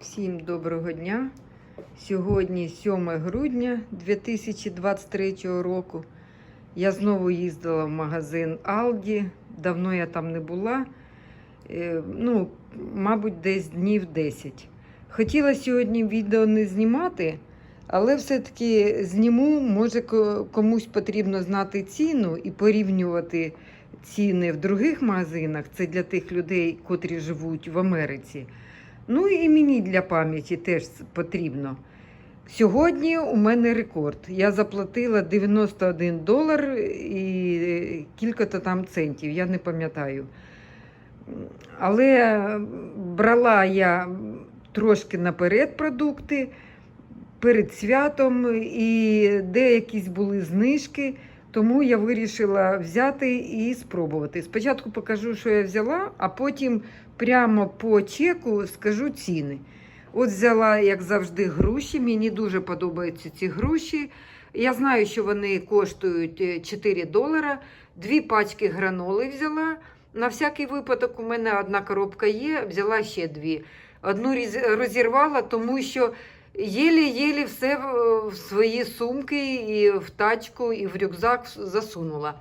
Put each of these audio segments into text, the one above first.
Всім доброго дня. Сьогодні 7 грудня 2023 року. Я знову їздила в магазин Aldi. Давно я там не була. Е, Ну, мабуть, десь днів 10. Хотіла сьогодні відео не знімати, але все-таки зніму. Може, комусь потрібно знати ціну і порівнювати ціни в других магазинах. Це для тих людей, котрі живуть в Америці. Ну і мені для пам'яті теж потрібно. Сьогодні у мене рекорд. Я заплатила 91 долар і кілька-то там центів, я не пам'ятаю. Але брала я трошки наперед продукти перед святом, і деякісь були знижки, тому я вирішила взяти і спробувати. Спочатку покажу, що я взяла, а потім прямо по чеку скажу ціни. От взяла, як завжди, груші. Мені дуже подобаються ці груші. Я знаю, що вони коштують е, 4 долара. Дві пачки граноли взяла. На всякий випадок, у мене одна коробка є, взяла ще дві. Одну розірвала, тому що єлі-єлі все в свої сумки, і в тачку, і в рюкзак засунула.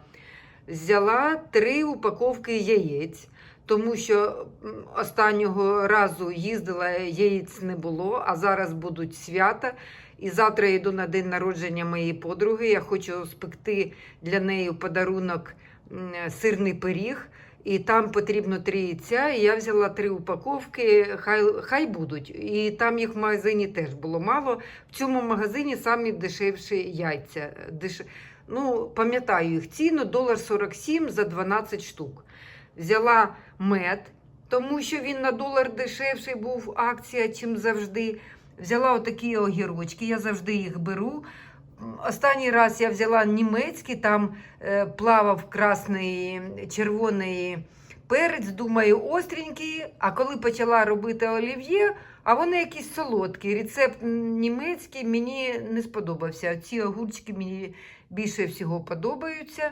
Взяла три упаковки яєць тому що останнього разу їздила, яєць не було, а зараз будуть свята. І завтра йду на день народження моєї подруги. Я хочу спекти для неї подарунок сирний пиріг. І там потрібно три яйця. І я взяла три упаковки, хай, хай будуть. І там їх в магазині теж було мало. В цьому магазині самі дешевші яйця. Деш... Ну, пам'ятаю їх ціну, долар 47 за 12 штук взяла мед, тому що він на долар дешевший був акція, чим завжди. Взяла отакі огірочки, я завжди їх беру. Останній раз я взяла німецький, там е, плавав красний, червоний перець, думаю, остренький. А коли почала робити олів'є, а вони якісь солодкі. Рецепт німецький мені не сподобався. Ці огурчики мені більше всього подобаються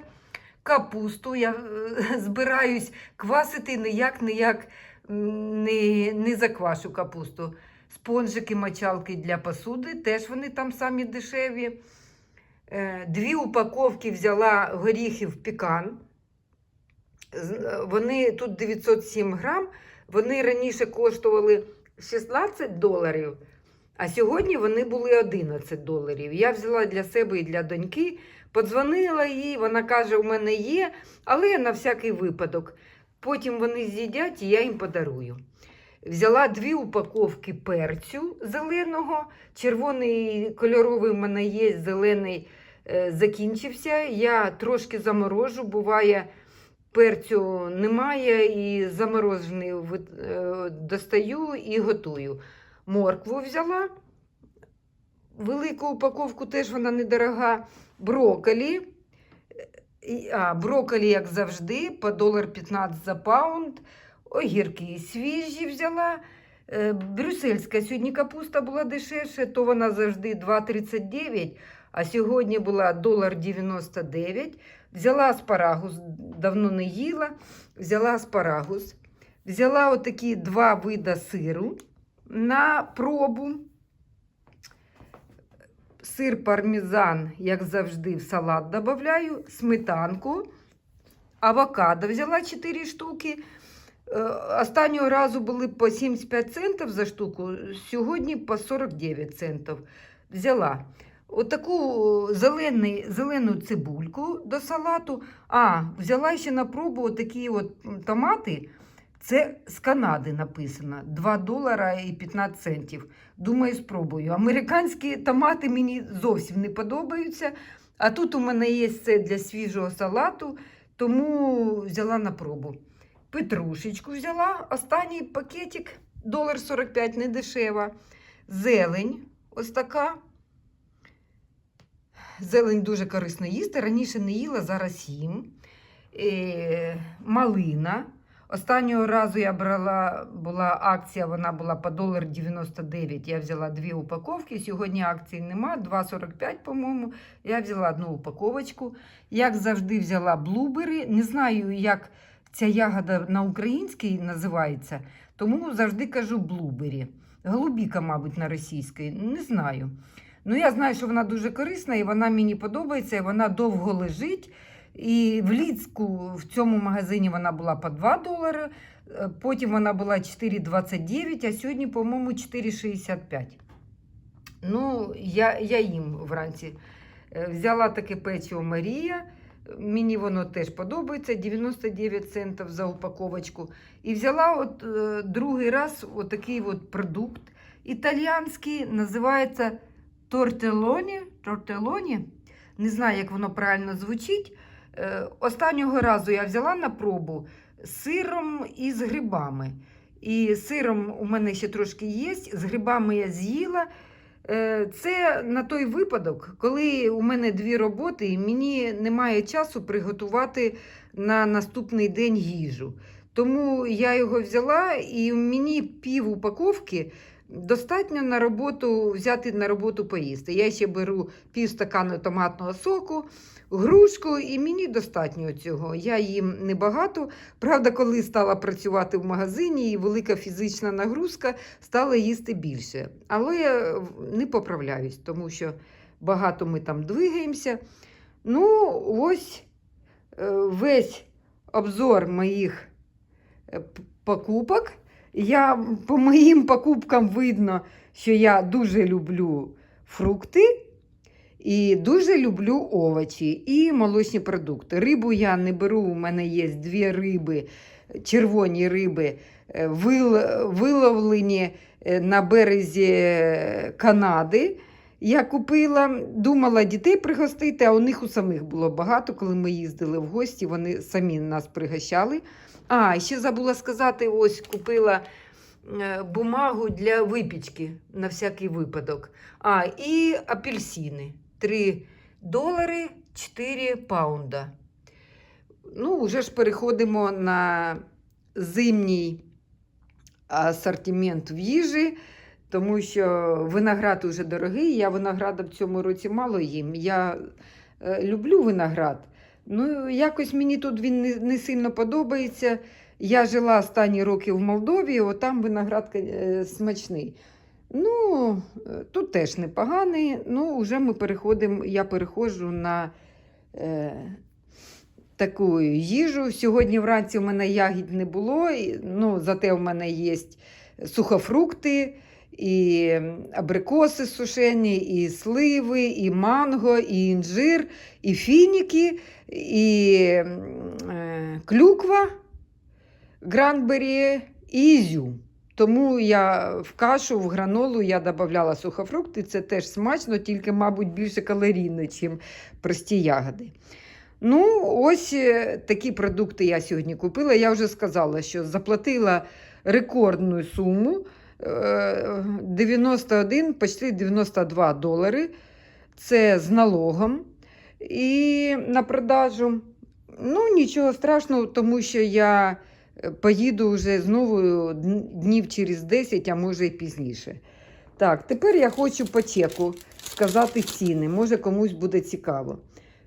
капусту. Я е, збираюсь квасити ніяк, ніяк не, не заквашу капусту. Спонжики, мочалки для посуди, теж вони там самі дешеві. Е, Дві упаковки взяла горіхів пікан. Е, Вони тут 907 грам. Вони раніше коштували 16 доларів, а сьогодні вони були 11 доларів. Я взяла для себе і для доньки. Подзвонила їй, вона каже, у мене є, але на всякий випадок. Потім вони з'їдять і я їм подарую. Взяла дві упаковки перцю зеленого. Червоний кольоровий в мене є, зелений е, закінчився. Я трошки заморожу, буває, перцю немає, і заморожений е, достаю і готую. Моркву взяла. Велику упаковку теж вона недорога брокколі. А, брокколі, як завжди, по долар 15 за паунд. Огірки свіжі взяла. Е, Брюссельська сьогодні капуста була дешевше, то вона завжди 2,39, а сьогодні була долар 99. Взяла аспарагус, давно не їла. Взяла аспарагус. Взяла отакі два вида сиру на пробу сир пармезан, як завжди, в салат додаю, сметанку, авокадо взяла 4 штуки. Е, Останнього разу були по 75 центів за штуку, сьогодні по 49 центів взяла. Отаку зелений, зелену цибульку до салату. А, взяла ще на пробу такі от томати. Це з Канади написано 2 долара і 15 центів. Думаю, спробую. Американські томати мені зовсім не подобаються. А тут у мене є це для свіжого салату, тому взяла на пробу. Петрушечку взяла, останній пакетик, долар 45 не дешева. Зелень ось така. Зелень дуже корисно їсти. Раніше не їла, зараз їм. Е, малина. Останнього разу я брала, була акція, вона була по долар 99. Я взяла дві упаковки. Сьогодні акції нема, 2,45, по-моєму. Я взяла одну упаковочку. Як завжди, взяла блубери. Не знаю, як ця ягода на українській називається, тому завжди кажу блубері. Голубіка, мабуть, на російській, не знаю. Ну, я знаю, що вона дуже корисна і вона мені подобається, і вона довго лежить. І влітку в цьому магазині вона була по 2 долари, е, потім вона була 4,29, а сьогодні, по-моєму, 4,65. Ну, я, я їм вранці. Е, Взяла таке печиво Марія. Мені воно теж подобається 99 центів за упаковочку. І взяла от е, другий раз от такий от продукт італіянський, називається тортелоні. Тортелоні. Не знаю, як воно правильно звучить. Е, Останнього разу я взяла на пробу сиром і з грибами. І сиром у мене ще трошки є, з грибами я з'їла. Е, Це на той випадок, коли у мене дві роботи, і мені немає часу приготувати на наступний день їжу. Тому я його взяла, і мені пів упаковки достатньо на роботу взяти на роботу поїсти. Я ще беру пів стакану томатного соку, грушку, і мені достатньо цього. Я їм небагато. Правда, коли стала працювати в магазині і велика фізична нагрузка, стала їсти більше. Але я не поправляюсь, тому що багато ми там двигаємося. Ну, ось е, весь обзор моїх е, покупок. Я по моїм покупкам видно, що я дуже люблю фрукти і дуже люблю овочі і молочні продукти. Рибу я не беру, у мене є дві риби, червоні риби, е, виловлені е, на березі Канади. Я купила, думала дітей пригостити, а у них у самих було багато. Коли ми їздили в гості, вони самі нас пригощали. А, ще забула сказати: ось купила е, бумагу для випічки на всякий випадок. А, і апельсини. 3 долари 4 паунда. Ну, вже ж переходимо на зимній асортимент в їжі, тому що виноград уже дорогий. Я винограда в цьому році мало їм. Я е, люблю виноград. Ну, якось мені тут він не, не сильно подобається. Я жила останні роки в Молдові, там виноград е, смачний. Ну, е, тут теж непоганий. Ну, вже ми переходимо, я переходжу на е, таку їжу. Сьогодні вранці у мене ягід не було, ну, зате у мене є сухофрукти, і абрикоси сушені, і сливи, і манго, і інжир, і фініки, і е, клюква, гранбері і ізюм. Тому я в кашу, в гранолу я додавала сухофрукти. Це теж смачно, тільки, мабуть, більше калорійно, ніж прості ягоди. Ну, ось е, такі продукти я сьогодні купила. Я вже сказала, що заплатила рекордну суму 91, почти 92 долари. Це з налогом. І на продажу. Ну, нічого страшного, тому що я е, поїду вже знову днів через 10, а може і пізніше. Так, тепер я хочу по чеку сказати ціни. Може комусь буде цікаво.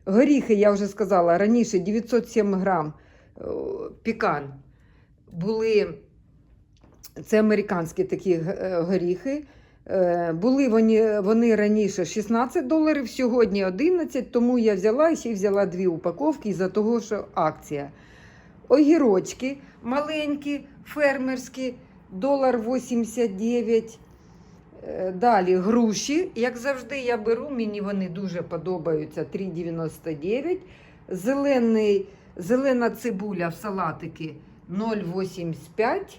Горіхи, я вже сказала, раніше 907 грам е, пікан були. Це американські такі е, горіхи. Е, Були вони, вони раніше 16 доларів, сьогодні 11, тому я взяла і ще взяла дві упаковки із-за того, що акція. Огірочки маленькі, фермерські, долар 89. Е, Далі груші, як завжди, я беру, мені вони дуже подобаються 3,99. Зелений, зелена цибуля в салатики 0,85.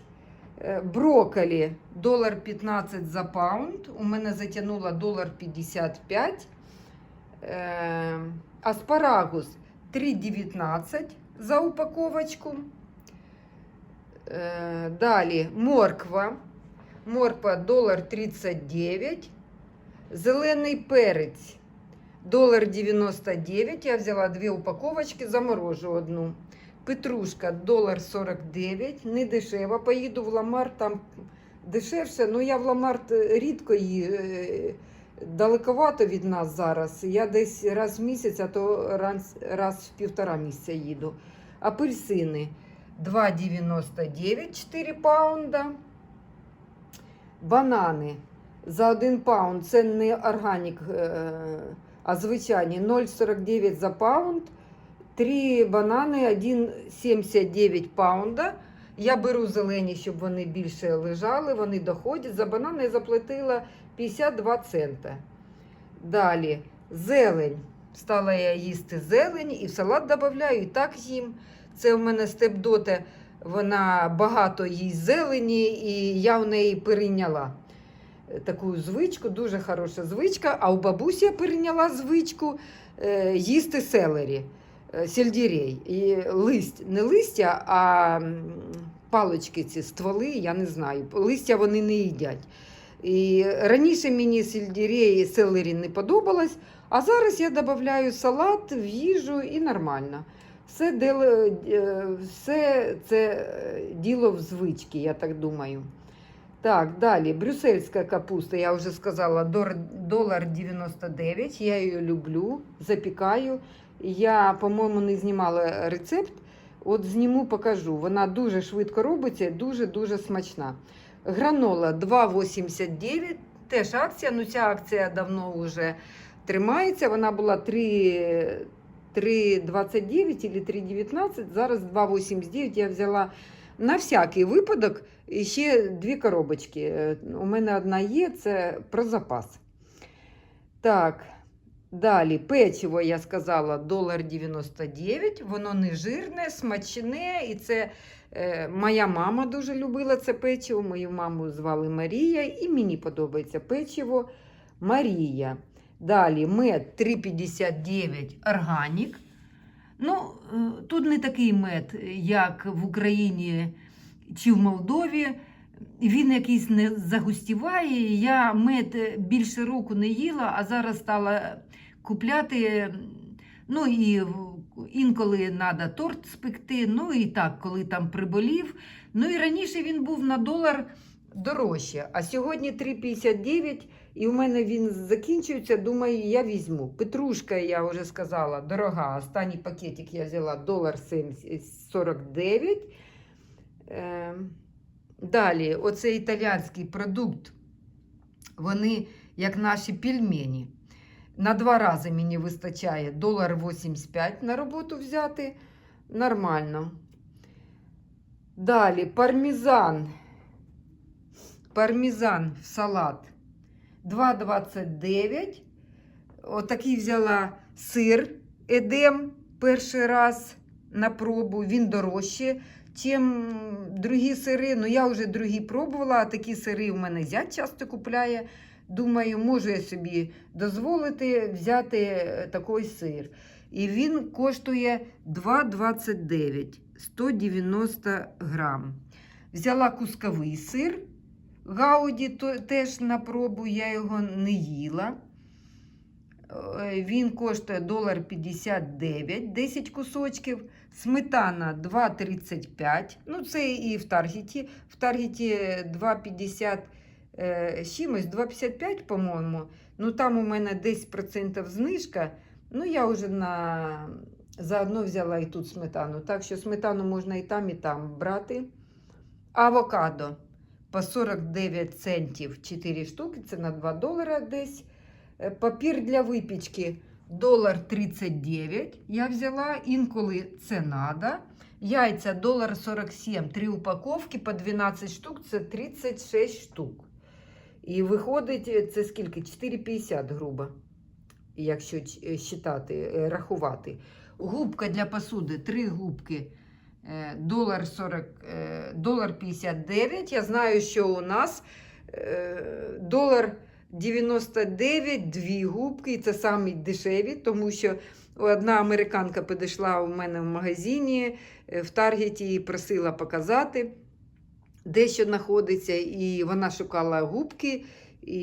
Е, Брокколі долар 15 за паунд. У мене затягнуло долар 55. Е, Аспарагус 3,19 за упаковочку. Е, Далі морква. Морква долар 39. Зелений перець долар 99. Я взяла дві упаковочки, заморожу одну. Петрушка долар 49. Не дешево. Поїду в Ламар, там дешевше. Ну я в Ламарт е, рідко її. е, Далековато від нас зараз. Я десь раз в місяць, а то раз, раз в півтора місяця їду. Апельсини 2,99 4 паунда. банани за 1 паунд. Це не органік, е, а звичайні 0,49 за паунд. Три банани 1,79 паунда. Я беру зелені, щоб вони більше лежали, вони доходять. За банани я заплатила 52 цента. Далі зелень. Стала я їсти зелень і в салат додаю, і так їм. Це в мене степдоте, вона багато їсть зелені, і я в неї перейняла таку звичку, дуже хороша звичка. А у бабусі я перейняла звичку е, їсти селері, е, сельдерей. І листь, не листя, а м, палички ці стволи, я не знаю. Листя вони не їдять. І раніше мені сельдерей і селері не подобалось, а зараз я додаю салат в їжу і нормально. Все, дело, е, все це е, діло в звички, я так думаю. Так, далі. Брюссельська капуста, я вже сказала, долар 99. Я її люблю, запікаю. Я, по-моєму, не знімала рецепт. От зніму, покажу. Вона дуже швидко робиться, дуже-дуже смачна. Гранола 2,89. Теж акція. Ну, ця акція давно вже тримається. Вона була 3, 3,29 чи 3,19. Зараз 2,89. Я взяла на всякий випадок ще дві коробочки. Е, У мене одна є, це про запас. Так, далі печиво, я сказала, долар 99. Воно не жирне, смачне. І це е, моя мама дуже любила це печиво. Мою маму звали Марія, і мені подобається печиво Марія. Далі мед 3,59 органік. Ну, е, тут не такий мед, як в Україні чи в Молдові. Він якийсь не загустіває. Я мед більше року не їла, а зараз стала купляти. Ну і інколи треба торт спекти. Ну і так, коли там приболів. Ну і раніше він був на долар дорожче, а сьогодні 3,59. І у мене він закінчується. Думаю, я візьму. Петрушка, я вже сказала, дорога. Останній пакетик я взяла долар 49. Е, далі, оце італійський продукт. Вони як наші пельмені. На два рази мені вистачає долар 85 на роботу взяти. Нормально. Далі пармезан. Пармезан в салат 2,29. Отакий взяла сир Едем перший раз на пробу. Він дорожче, чим другі сири. Ну, я вже другі пробувала, а такі сири в мене зять часто купляє. Думаю, можу я собі дозволити взяти е, такий сир. І він коштує 2,29 190 грам. Взяла кусковий сир. Гауді теж на пробу, я його не їла. Е, Він коштує долар 59, 10 кусочків. Сметана 2,35. Ну, це і в Таргеті. В Таргеті 2,50 е, чимось, 2,55, по-моєму. Ну, там у мене 10% знижка. Ну, я вже на... заодно взяла і тут сметану. Так що сметану можна і там, і там брати. Авокадо по 49 центів 4 штуки, це на 2 долара десь. Е, Папір для випічки долар 39 я взяла, інколи це надо. Яйця долар 47, 3 упаковки по 12 штук, це 36 штук. І виходить, е, це скільки? 4,50 грубо, якщо ч- считати, е, рахувати. Губка для посуди, 3 губки. Е, Долар 40, е, долар 59. Я знаю, що у нас е, долар 99, дві губки, і це самі дешеві, тому що одна американка підійшла у мене в магазині е, в Таргеті і просила показати, де що знаходиться, і вона шукала губки. І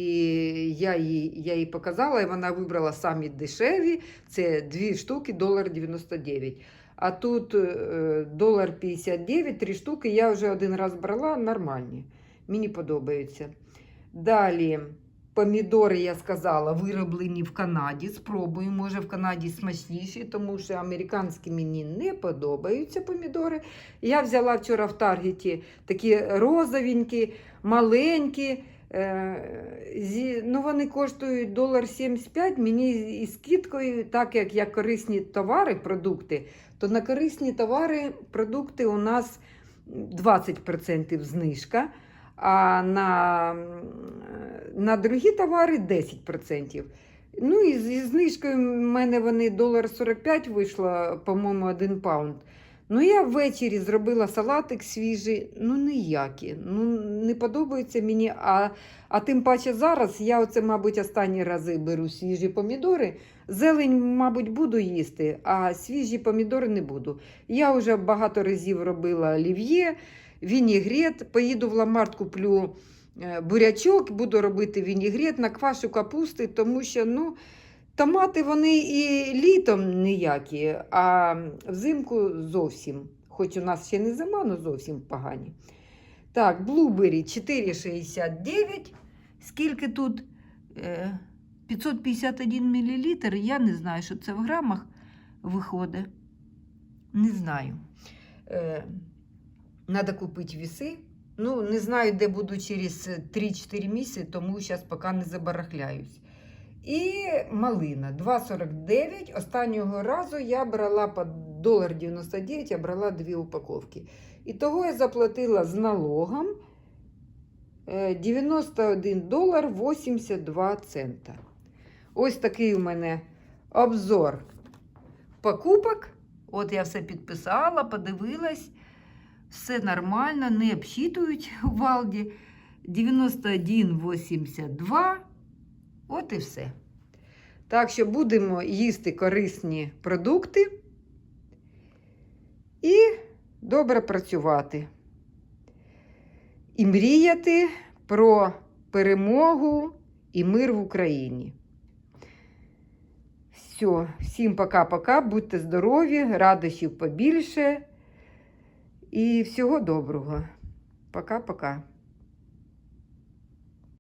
я їй, я їй показала, і вона вибрала самі дешеві. Це дві штуки, долар 99. А тут е, долар 59, три штуки. Я вже один раз брала, нормальні. Мені подобаються. Далі помідори, я сказала, вироблені в Канаді. Спробую, може в Канаді смачніші, тому що американські мені не подобаються помідори. Я взяла вчора в Таргеті такі розовенькі, маленькі. Зі, ну, вони коштують долар 75, мені із скидкою, так як я корисні товари, продукти, то на корисні товари, продукти у нас 20% знижка, а на, на другі товари 10%. Ну і зі знижкою в мене вони долар 45 вийшло, по-моєму, один паунд. Ну, я ввечері зробила салатик свіжий, ну ніякі. Ну, не подобається мені. А, а тим паче зараз я оце, мабуть, останні рази беру свіжі помідори. Зелень, мабуть, буду їсти, а свіжі помідори не буду. Я вже багато разів робила олів'є, вінігрет. Поїду в Ламарт, куплю е, бурячок, буду робити вінігрет, наквашу капусти, тому що ну, томати вони і літом ніякі, а взимку зовсім. Хоч у нас ще не зима, але зовсім погані. Так, блубері 4,69. Скільки тут? Е, 551 мл. Я не знаю, що це в грамах виходить. Не знаю. Е, Надо купити віси. Ну, не знаю, де буду через 3-4 місяці, тому зараз поки не забарахляюсь. І малина 2,49. Останнього разу я брала по долар 99, я брала дві упаковки. І того я заплатила з налогом е, 91 долар 82 цента. Ось такий у мене обзор покупок. От я все підписала, подивилась. Все нормально, не обсчитують у Валді. 91,82. От і все. Так що будемо їсти корисні продукти і добре працювати. І мріяти про перемогу і мир в Україні. Все, всім пока-пока, будьте здорові, радощів побільше і всього доброго. Пока-пока.